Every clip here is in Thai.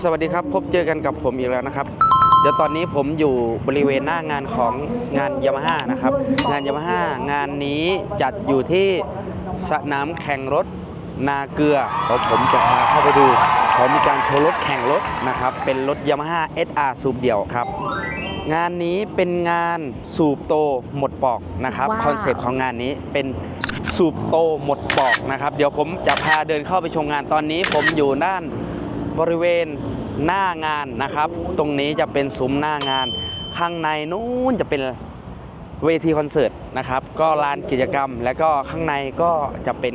อะสวัสดีครับพบเจอกันกับผมอีกแล้วนะครับ เดี๋ยวตอนนี้ผมอยู่บริเวณหน้างานของงานยามาฮ่านะครับ งานยามาฮ่างานนี้จัดอยู่ที่สนามแข่งรถนาเกลือเดี๋ยวผมจะพาเข้าไปดู เขามีการโชว์รถแข่งรถนะครับ เป็นรถยามาฮ่า SR สูบเดี่ยวครับ งานนี้เป็นงานสูบโตหมดปอกนะครับว้าวคอนเซปต์ของงานนี้เป็นสูบโตหมดปอกนะครับ เดี๋ยวผมจะพาเดินเข้าไปชมงานตอนนี้ผมอยู่ด้าน บริเวณหน้างานนะครับ ตรงนี้จะเป็นซุ้มหน้างาน ข้างในนู้นจะเป็นเวทีคอนเสิร์ตนะครับ ก็ลานกิจกรรม แล้วก็ข้างในก็จะเป็น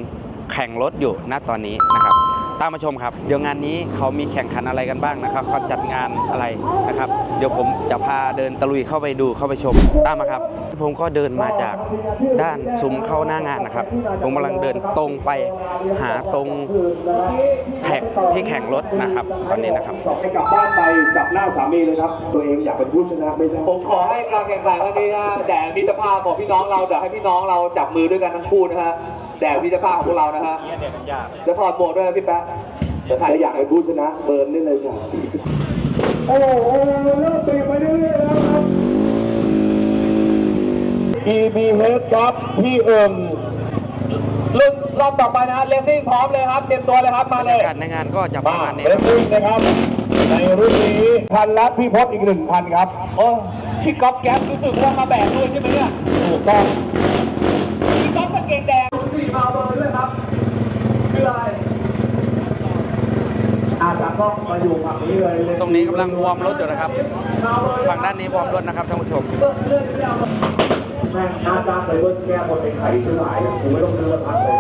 แข่งรถอยู่ณตอนนี้นะครับ ตามมาชมครับ เดี๋ยวงานนี้เขามีแข่งขันอะไรกันบ้างนะครับเขาจัดงานอะไรนะครับ เดี๋ยวผมจะพาเดินตะลุยเข้าไปดูเข้าไปชมตามมาครับ ผมก็เดินมาจากด้านซุ้มเข้าหน้างานนะครับ ผมกำลังเดินตรงไปหาตรงแท็กที่แข่งรถนะครับ ตอนนี้นะครับให้กลับบ้านไปจับหน้าสามีเลยครับ ตัวเองอยากเป็นผู้ชนะไม่ใช่ผมขอให้การแข่งขันครั้งนี้นะแด่มิตรภาพของพี่น้องเราเดี๋ยวให้พี่น้องเราจับมือด้วยกันทั้งคู่นะฮะ แด่มิตรภาพของพวกเรานะฮะจะถอดหมวกด้วยนะพี่แป๊ะเดี๋ยวถ่ายถ้าอยากเป็นผู้ชนะเบิร์นได้เลยจ้ะโอ้โหเริ่มเปลี่ยนไปเรื่อยๆแล้วครับ EBH ครับพี่เอิมรุ่นรอบต่อไปนะฮะเลสซิ่งพร้อมเลยครับ เตรียมตัวเลยครับมาเลย การในงานก็จะประมามาณนี้เรสซิ่งนะครับ ในรุ่นนี้พันละพี่พศอีกหนึ่งพันครับโอ้พี่ก๊อฟแก๊ปรู้สึกว่ามาแบกด้วยใช่ไหมเนี่ยถูกต้องพี่ก๊อฟกางเกงแดง สี่พาวเบอร์ด้วยครับคืออะไรอาจารย์ก็มาอยู่ฝั่งนี้เลยตรงนี้กำลังวอร์มรถอยู่นะครับ ฝั่งด้านนี้วอร์มรถนะครับท่านผู้ชมแม่งอาจารย์ไปเบิ้ลแก้บนเป็นไข่ซื้อหลายผมไม่ต้องซื้อละพันเลย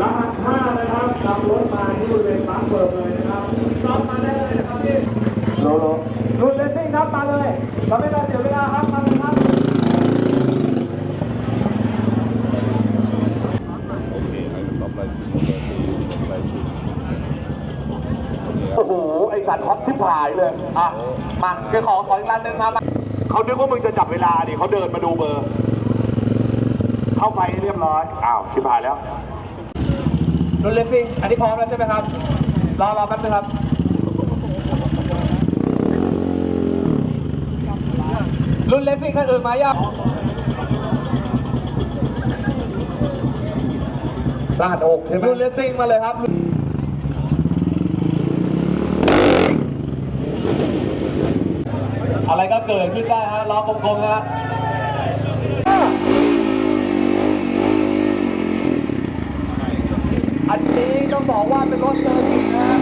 รหัสห้านะครับขับรถมาที่บริเวณปั๊มเปิดเลยนะครับซ้อมมาได้เลยนะครับพี่โลโลรุ่นเลสซิ่งครับมาเลยเราไม่ต้องเสียเวลาครับมาเลยครับ โอ้โห ไอสัตว์ฮอตชิบหายเลย อะ มาเดี๋ยวขอขออีกร้านหนึ่งครับมาเขานึกว่ามึงจะจับเวลาดิเขาเดินมาดูเบอร์ เข้าไปเรียบร้อย อ้าวชิบหายแล้วรุ่นเลสซิ่งอันนี้พร้อมแล้วใช่ไหมครับ รอรอแป๊บนึงครับรุ่นเลสซิ่งคันอื่นมายังรหัสหกใช่ไหมรุ่นเลสซิ่งมาเลยครับ อะไรก็เกิดขึ้นได้ฮะล้อกลมๆฮะอันนี้ต้องบอกว่าเป็นรถเซอร์วิสนะฮะ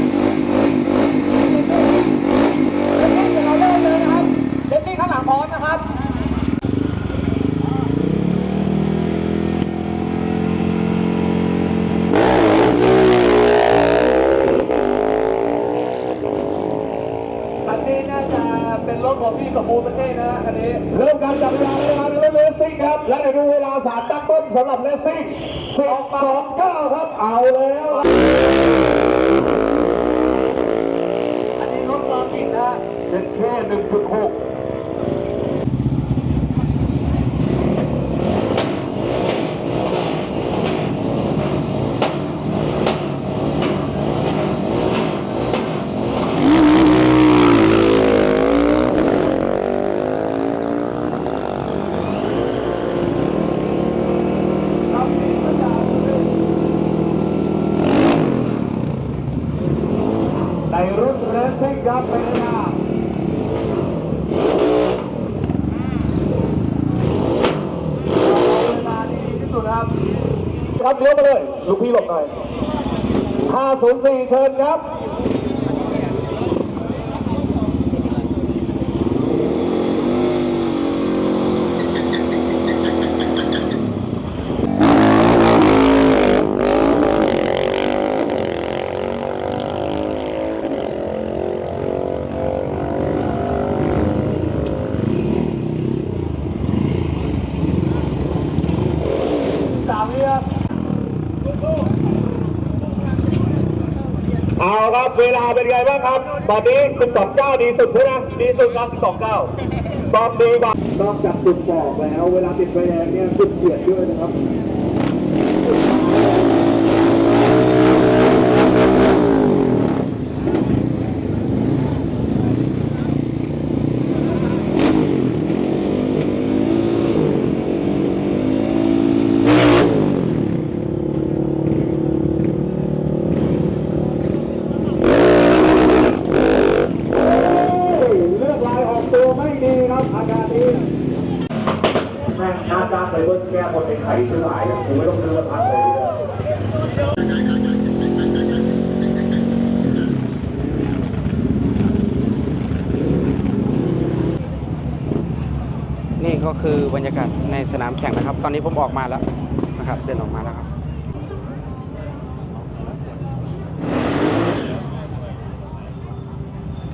เลสซิ่งเดี๋ยวเราเริ่มเลยนะครับเลสซิ่งข้างหลังพร้อมนะครับ อันนี้น่าจะ เป็นรถของพี่สมบูรณ์ประเทศนะฮะอันนี้ เริ่มการจับเวลาเลยนะครับเลสซิ่งครับ และเดี๋ยวดูเวลาสามตั้งต้นสำหรับเลสซิ่งสิบสองเก้าครับ เอาแล้วอันนี้รถเซอร์วิสนะฮะเป็นแค่หนึ่งจุดหก ใน รุ่นเรสซิ่งครับเป็นเวลาเวลาดีที่สุดนะครับครับเลี้ยวมาเลย ลูกพี่หลบหน่อย504 เชิญครับ สามเรียบ เอาครับเวลาเป็นไงบ้างครับ ตอนนี้ 12 9ดีสุดใช่ไหมดีสุดครับสองเก้าตอนดีบ้างนอกจากจุดบอกแล้ว เวลาติดไฟแดงเนี่ยจุดเกียดด้วยนะครับ ไปเบิ้ลแก้บนในไข่ซื้อหายกูไม่ต้องซื้อละพันเลยนี่ก็คือบรรยากาศในสนามแข่งนะครับ ตอนนี้ผมออกมาแล้วนะครับ เดินออกมาแล้วครับ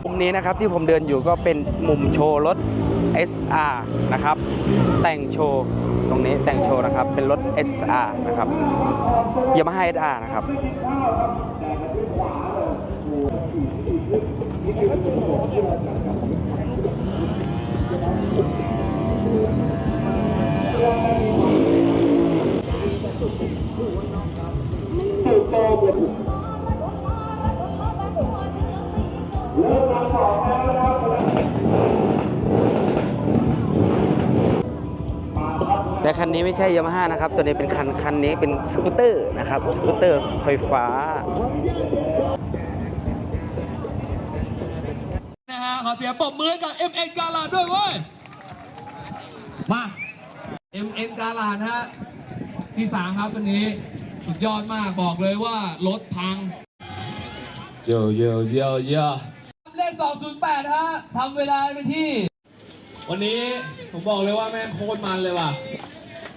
มุมนี้นะครับที่ผมเดินอยู่ก็เป็นมุมโชว์รถ SR นะครับ แต่งโชว์ ตรงนี้แต่งโชว์นะครับ เป็นรถ SR นะครับยามาฮ่า SR นะครับแต่ คันนี้ไม่ใช่ยามาฮ่านะครับ ตัวนี้เป็นคันคันนี้เป็นสกูตเตอร์นะครับ สกูตเตอร์ไฟฟ้านะฮะขอเสียงปรบมือให้กับ MN กาลาดด้วยเว้ย มา MN กาลาดนะฮะที่สามครับวันนี้สุดยอดมากบอกเลยว่ารถพังโยโยโยโยเลข208 ฮะทำเวลาไปที่ วันนี้ผมบอกเลยว่าแม่งโคตรมันเลยว่ะ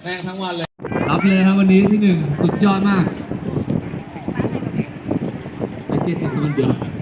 แม่งทั้งวันเลย รับเลยครับวันนี้ที่หนึ่งสุดยอดมากไอเกียรติดมันเดียว